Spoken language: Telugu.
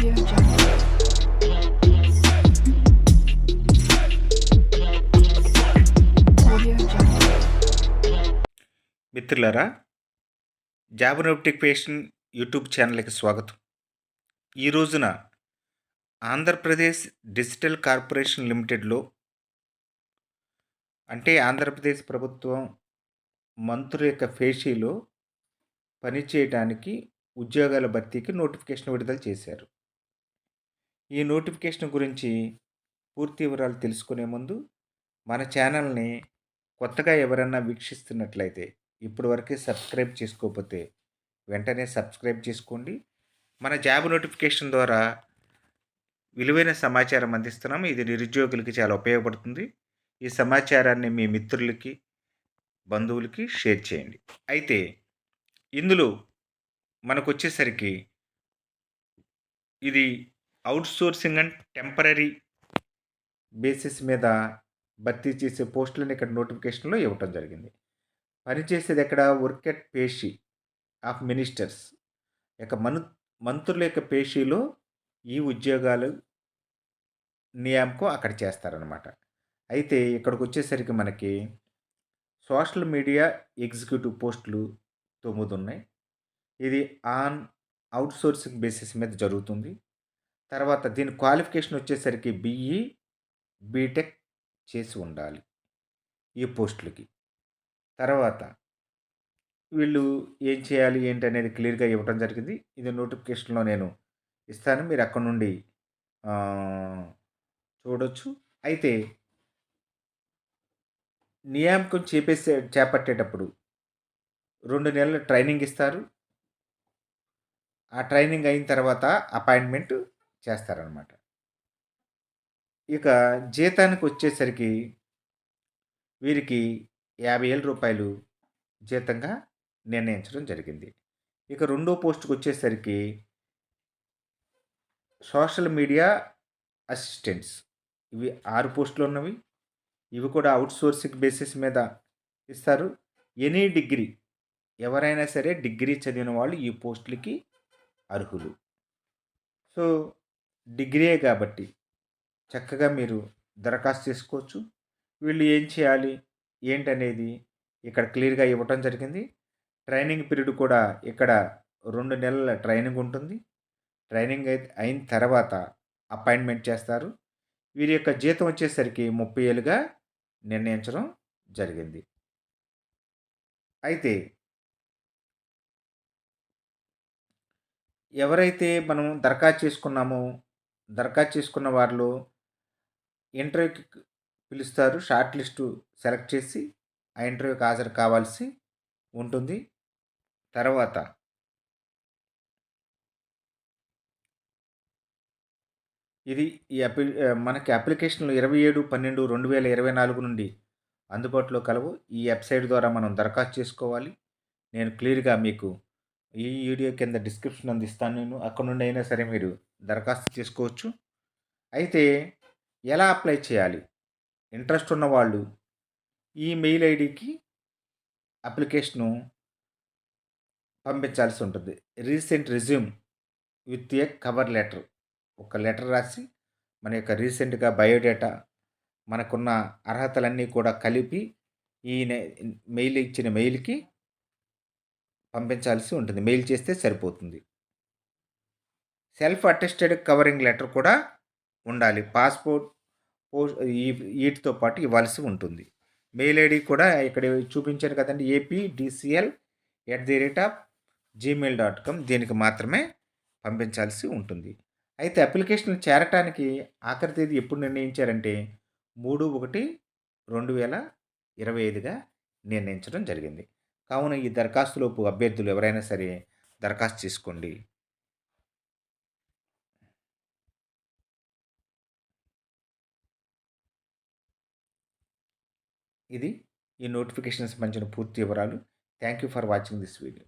మిత్రులారా జాబ్ నోటిఫికేషన్ యూట్యూబ్ ఛానల్కి స్వాగతం. ఈ రోజున ఆంధ్రప్రదేశ్ డిజిటల్ కార్పొరేషన్ లిమిటెడ్లో అంటే ఆంధ్రప్రదేశ్ ప్రభుత్వం మంత్రుల యొక్క ఫేషీలో పనిచేయడానికి ఉద్యోగాల భర్తీకి నోటిఫికేషన్ విడుదల చేశారు. ఈ నోటిఫికేషన్ గురించి పూర్తి వివరాలు తెలుసుకునే ముందు మన ఛానల్ని కొత్తగా ఎవరన్నా వీక్షిస్తున్నట్లయితే ఇప్పటి వరకే సబ్స్క్రైబ్ చేసుకోకపోతే వెంటనే సబ్స్క్రైబ్ చేసుకోండి. మన జాబ్ నోటిఫికేషన్ ద్వారా విలువైన సమాచారం అందిస్తున్నాము ఇది నిరుద్యోగులకి చాలా ఉపయోగపడుతుంది. ఈ సమాచారాన్ని మీ మిత్రులకి బంధువులకి షేర్ చేయండి. అయితే ఇందులో మనకు వచ్చేసరికి ఇది అవుట్సోర్సింగ్ అండ్ టెంపరీ బేసిస్ మీద భర్తీ చేసే పోస్టులను ఇక్కడ నోటిఫికేషన్లో ఇవ్వటం జరిగింది. పనిచేసేది ఎక్కడ? వర్క్ ఎట్ పేషీ ఆఫ్ మినిస్టర్స్. యొక్క మను మంత్రుల యొక్క పేషీలో ఈ ఉద్యోగాలు నియామకం అక్కడ చేస్తారనమాట అయితే ఇక్కడికి వచ్చేసరికి మనకి సోషల్ మీడియా ఎగ్జిక్యూటివ్ పోస్టులు తొమ్మిది ఉన్నాయి. ఇది ఆన్ అవుట్సోర్సింగ్ బేసిస్ మీద జరుగుతుంది. తర్వాత దీని క్వాలిఫికేషన్ వచ్చేసరికి బిఈ బీటెక్ చేసి ఉండాలి ఈ పోస్టులకి. తర్వాత వీళ్ళు ఏం చేయాలి ఏంటి అనేది క్లియర్గా ఇవ్వడం జరిగింది. ఇది నోటిఫికేషన్లో నేను ఇస్తాను. మీరు అక్కడ నుండి చూడొచ్చు. అయితే నియామకం చేపేసే చేపట్టేటప్పుడు రెండు నెలల ట్రైనింగ్ ఇస్తారు. ఆ ట్రైనింగ్ అయిన తర్వాత అపాయింట్మెంట్ చేస్తారనమాట. ఇక జీతానికి వచ్చేసరికి వీరికి యాభై వేల రూపాయలు జీతంగా నిర్ణయించడం జరిగింది. ఇక రెండో పోస్టుకు వచ్చేసరికి సోషల్ మీడియా అసిస్టెంట్స్. ఇవి ఆరు పోస్టులు ఉన్నవి ఇవి కూడా అవుట్సోర్సింగ్ బేసిస్ మీద ఇస్తారు. ఎనీ డిగ్రీ ఎవరైనా సరే డిగ్రీ చదివిన వాళ్ళు ఈ పోస్టులకి అర్హులు. సో డిగ్రీయే కాబట్టి చక్కగా మీరు దరఖాస్తు చేసుకోవచ్చు. వీళ్ళు ఏం చేయాలి? ఏంటనేది ఇక్కడ క్లియర్గా ఇవ్వటం జరిగింది. ట్రైనింగ్ పీరియడ్ కూడా ఇక్కడ రెండు నెలల ట్రైనింగ్ ఉంటుంది. ట్రైనింగ్ అయిన తర్వాత అపాయింట్మెంట్ చేస్తారు. వీరి యొక్క జీతం వచ్చేసరికి ముప్పై ఏళ్ళుగా నిర్ణయించడం జరిగింది. అయితే ఎవరైతే మనం దరఖాస్తు చేసుకున్నామో దరఖాస్తు చేసుకున్న వారిలో ఇంటర్వ్యూకి పిలుస్తారు. షార్ట్ లిస్టు సెలెక్ట్ చేసి ఆ ఇంటర్వ్యూకి హాజరు కావాల్సి ఉంటుంది. తర్వాత ఇది ఈ అప్లి మనకి అప్లికేషన్లు ఇరవై ఏడు పన్నెండు రెండు వేల ఇరవై నాలుగు నుండి అందుబాటులో కలవు. ఈ వెబ్సైట్ ద్వారా మనం దరఖాస్తు చేసుకోవాలి. నేను క్లియర్గా మీకు ఈ వీడియో కింద డిస్క్రిప్షన్ అందిస్తాను నేను. అక్కడ నుండి అయినా సరే మీరు దరఖాస్తు చేసుకోవచ్చు. అయితే ఎలా అప్లై చేయాలి? ఇంట్రెస్ట్ ఉన్న వాళ్ళు ఈ మెయిల్ ఐడికి అప్లికేషను పంపించాల్సి ఉంటుంది. Recent resume with a cover letter ఒక లెటర్ రాసి మన యొక్క రీసెంట్గా బయోడేటా మనకున్న అర్హతలన్నీ కూడా కలిపి ఈ మెయిల్ ఇచ్చిన మెయిల్కి పంపించాల్సి ఉంటుంది. మెయిల్ చేస్తే సరిపోతుంది. సెల్ఫ్ అటెస్టెడ్ కవరింగ్ లెటర్ కూడా ఉండాలి. పాస్పోర్ట్ పోస్ట్ ఈ వీటితో పాటు ఇవ్వాల్సి ఉంటుంది. మెయిల్ ఐడి కూడా ఇక్కడ చూపించాను కదండి AP DCL at the rate of Gmail dot com దీనికి మాత్రమే పంపించాల్సి ఉంటుంది. అయితే అప్లికేషన్ చేరటానికి ఆఖరి తేదీ ఎప్పుడు నిర్ణయించారంటే మూడు ఒకటి రెండు వేల ఇరవై ఐదుగా నిర్ణయించడం జరిగింది. కావున ఈ దరఖాస్తులోపు అభ్యర్థులు ఎవరైనా సరే దరఖాస్తు చేసుకోండి. ఇది ఈ నోటిఫికేషన్ సంబంధించిన పూర్తి వివరాలు. Thank you for watching this video.